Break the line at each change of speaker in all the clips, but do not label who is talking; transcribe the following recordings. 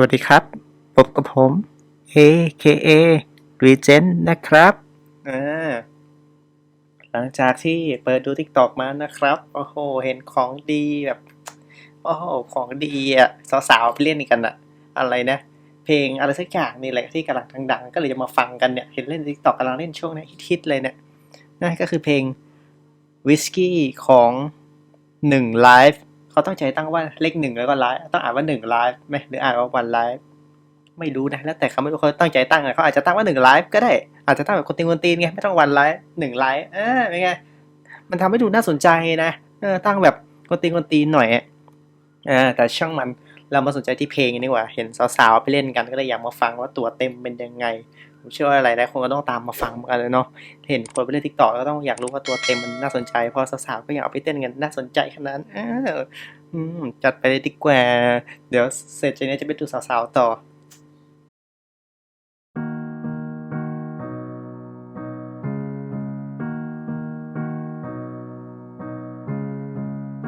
วัสดีครับพบกับผม AKA Regent นะครับอ่าหลังจากที่เปิดดู TikTok มานะครับ โอ้โห เห็นของดีแบบ โอ้โห ของดีอะ สาวๆ ไปเล่นกันอะอะไรนะ เพลงอะไรสักอย่างนี่แหละที่กำลังดังๆ ก็เลยจะมาฟังกันเนี่ย เห็นเล่น TikTok กำลังเล่นช่วงนี้ฮิตๆเลยเนี่ย นั่นก็คือเพลง Whiskey ของหนึ่งไลฟ์ เขาตั้งใจตั้งว่าเลขหนึ่งแล้วก็ไลฟ์ต้องอ่านว่าหนึ่งไลฟ์ไหมหรืออ่านว่าวันไลฟ์ไม่รู้นะแล้วแต่เขาไม่รู้เขาตั้งใจตั้งอะเขาอาจจะตั้งว่าหนึ่งไลฟ์ก็ได้อาจจะตั้งแบบคนตีนคนตีนไงไม่ต้องวันไลฟ์หนึ่งไลฟ์อ่าเป็นไงมันทำให้ดูน่าสนใจนะเออตั้งแบบคนตีนคนตีนหน่อยอ่าแต่ช่างมันเรามาสนใจที่เพลงนี่กว่า เห็นสาวๆไปเล่นกันก็เลยอยากมาฟังว่าตัวเต็มเป็นยังไง ผมเชื่อว่าหลายๆคนก็ต้องตามมาฟังเหมือนกันเลยเนาะเห็นคนไปเล่นทิกตอกก็ต้องอยากรู้ว่าตัวเต็มมันน่าสนใจพอสาวๆก็อยากเอาไปเต้นกันน่าสนใจขนาดนั้นจัดไปเลยดีกว่าเดี๋ยวเสร็จจากนี้จะไปดูสาวๆต่อ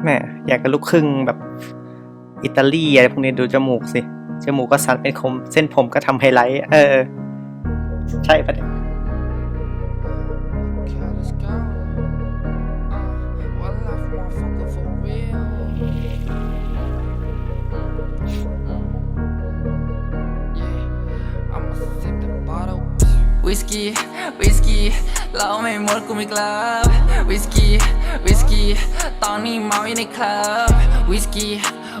แม่อยากกับลูกครึ่งแบบอิตาลีอะไรพวกนี้ดูจมูกสิ จมูกก็สันเป็นคมเส้นผมก็ทำไฮไลท์ เออ ใช่ปะเนี่ย
Okay, let's go. Uh, one love, motherfucker, for real. Yeah, I'ma sip the bottle. Whiskey, whiskey เราไม่หมดกูไม่กลับ Whiskey, whiskey ตอนนี้เมาอยู่ในคลับ Whiskey,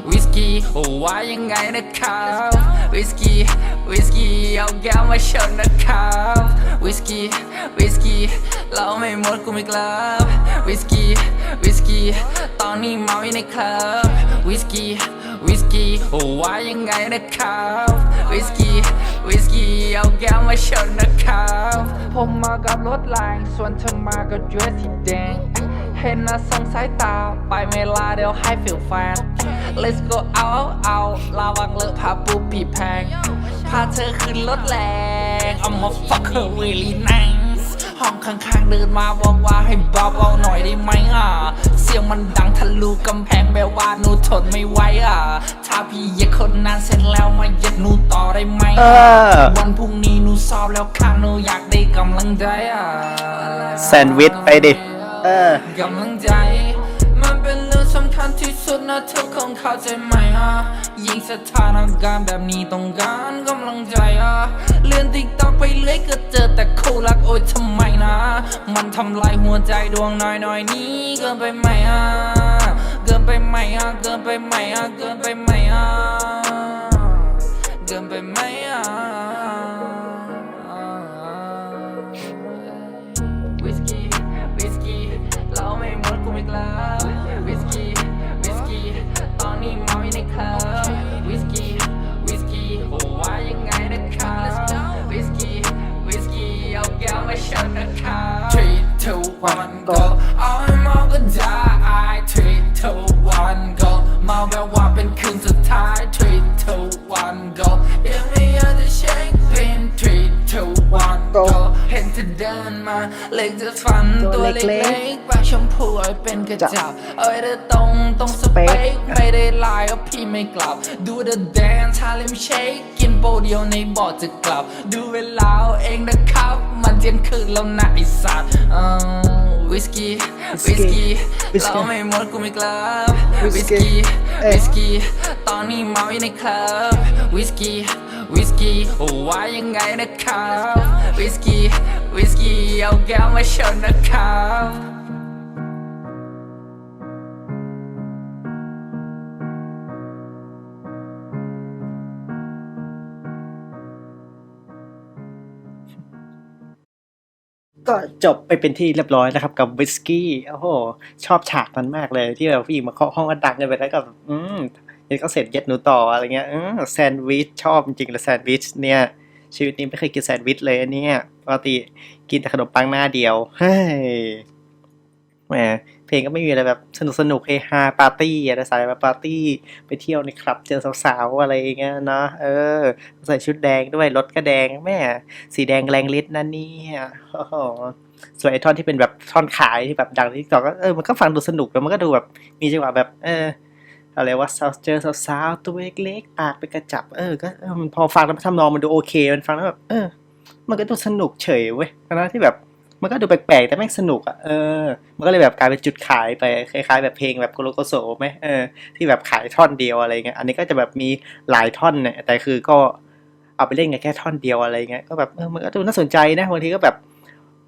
whiskey โอ้ว่ายังไงนะครับ Whiskey, whiskey เอาแก้วมาชนนะครับ Whiskey, whiskey เราไม่หมดกูไม่กลับ Whiskey, whiskey ตอนนี้เมาอยู่ในคลับ Whiskey, whiskey โอ้ว่ายังไงนะครับ Whiskey, whiskey เอาแก้วมาชนนะครับ ผมมากับรถแรงส่วนเธอมากับดรสสีแดงเห็นนะสงสายตาไปเมลาเดี๋ยวให้ฟิลแฟน Let's go out out ระวังเลอะพาปูผีแพง พาเธอขึ้นรถแรง I'm a fucker really nice ห้องข้างๆเดินมาบอกว่าให้เบาๆหน่อยได้ไหมอะ เสียงมันดังทะลุกำแพงแบบว่าหนูทนไม่ไหวอะ ถ้าพี่เหยียดคนนั้นเสร็จแล้วมาเหยียดหนูต่อได้ไหม
เอ
อะ
อ
วันพรุ่งนี้หนูสอบแล้วค่ะหนูอยากได้กำลังใจอะ
แซนด์วิชไปดิ เออ
กำลังใจ นะเธอคงเข้าใจไหมอะยิ่งสถานการณ์แบบนี้ต้องการกำลังใจอะเลื่อนติ๊กต็อกไปเลยก็เจอแต่คู่รักโอ๊ยทำไมนะ มันทำลายหัวใจดวงน้อยน้อยนี้เกินไปไหมอะเกินไปไหมอะเกินไปไหมอะเกินไปไหมอะเกินไปไหม เล็กจะฟันตัวเล็กๆปากชมพูเอาไว้เป็นกระจับ เอาไว้เธอตรงตรงสเปคไม่ได้ไลน์ก็พี่ไม่กลับ ดูเดอะแดนซ์ฮาเลมเชคกินโปรเดียวในบอร์ดจะกลับ ดูเวลาเอาเองนะครับ มันเที่ยงคืนแล้วนะไอสัตว์วิสกี้วิสกี้เราไม่หมดกูไม่กลับวิสกี้วิสกี้ตอนนี้เมาอยู่ในคลับวิสกี้ วิสกี้ว่ายังไงนะครับวิสกี้วิสกี้เอาแก้วมาชนนะครับ
ก็จบไปเป็นที่เรียบร้อยนะครับ กับวิสกี้ โอ้โห ชอบฉากนั้นมากเลยที่แบบผู้หญิงมาเคาะห้องกันดังกันไปแล้วก็แบบอืม เดี๋ยวก็เสร็จเย็ดหนูต่ออะไรเงี้ยแซนด์วิชชอบจริงๆเลยแซนด์วิชเนี่ยชีวิตนี้ไม่เคยกินแซนด์วิชเลยอันเนี่ยปกติกินแต่ขนมปังหน้าเดียวเฮ้ยแหมเพลงก็ไม่มีอะไรแบบสนุกสนุกเฮฮาปาร์ตี้อะไรสายแบบปาร์ตี้ไปเที่ยวในคลับเจอสาวๆอะไรเงี้ยเนาะเออ ใส่ชุดแดงด้วยรถก็แดงแม่สีแดงแรงฤทธิ์นั่นเนี่ยโอ้โหส่วนไอ้ท่อนที่เป็นแบบท่อนขายที่แบบดังที่ต่อกก็เออมันก็ฟังดูสนุกแล้วมันก็ดูแบบมีจังหวะแบบ เออ อะไรว่าสาวเจอสาวๆตัวเล็กๆปากเป็นกระจับ เออก็มันพอฟังแล้วทำนองมันดูโอเคมันฟังแล้วแบบเออ มันก็ดูสนุกเฉยเว้ยทั้งที่แบบมันก็ดูแปลกๆ แต่แม่งสนุกอะ เออ มันก็เลยแบบกลายเป็นจุดขายไปคล้ายๆ แบบเพลงแบบโกโลโกโซไหมเออ ที่แบบขายท่อนเดียวอะไรเงี้ย อันนี้ก็จะแบบมีหลายท่อนเนี่ย แต่คือก็เอาไปเล่นกันแค่ท่อนเดียวอะไรเงี้ย ก็แบบเออ มันก็ดูน่าสนใจนะ บางทีก็แบบ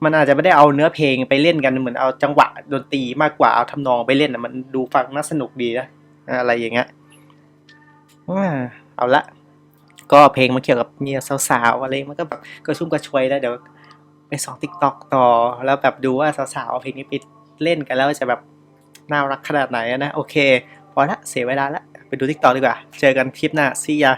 มันอาจจะไม่ได้เอาเนื้อเพลงไปเล่นกัน เหมือนเอาจังหวะดนตรีมากกว่า เอาทำนองไปเล่นอะ มันดูฟังน่าสนุกดีนะ อะไรอย่างเงี้ยอ่าเอาละ ก็เพลงมันเกี่ยวกับเมียสาวๆอะไรมันก็แบบกระชุ่มกระชวยแล้วเดี๋ยวไปส่องติ๊กต็อกต่อ แล้วแบบดูว่าสาวๆเพลงนี้ไปเล่นกันแล้วจะแบบน่ารักขนาดไหนนะ โอเค พอละเสียเวลาละ ไปดูติ๊กต็อกดีกว่า เจอกันคลิปหน้าซียา